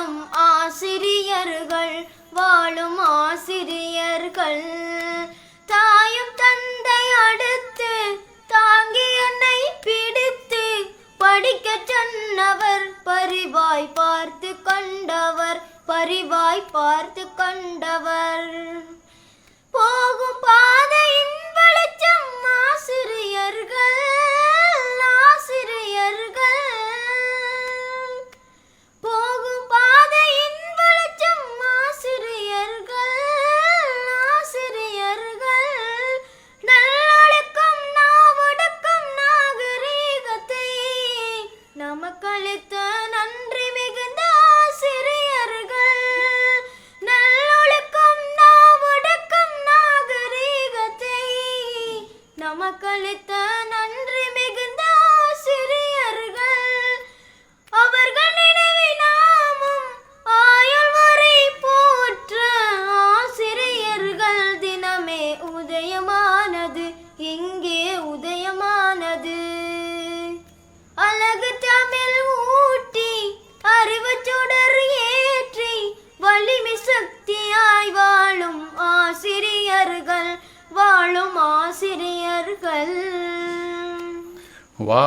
வாழும் ஆசிரியர்கள் வாழும் ஆசிரியர்கள். தாயும் தந்தை அடுத்து தாங்கி என்னை பிடித்து படிக்க சொன்னவர் பரிவாய் பார்த்து கொண்டவர் பரிவாய் பார்த்து கொண்டவர். நமக்களித்த நன்றி மிகுந்த ஆசிரியர்கள். நல்லொழுக்கம் நாவடக்கம் நாகரீகத்தை. நமக்களித்த நன்றி மிகுந்த ஆசிரியர்கள். அவர்கள் நினைவை நாமும் ஆயுள் வரை போற்ற ஆசிரியர்கள். தினமே உதயமானது இங்கே ஆசிரியர்கள். வா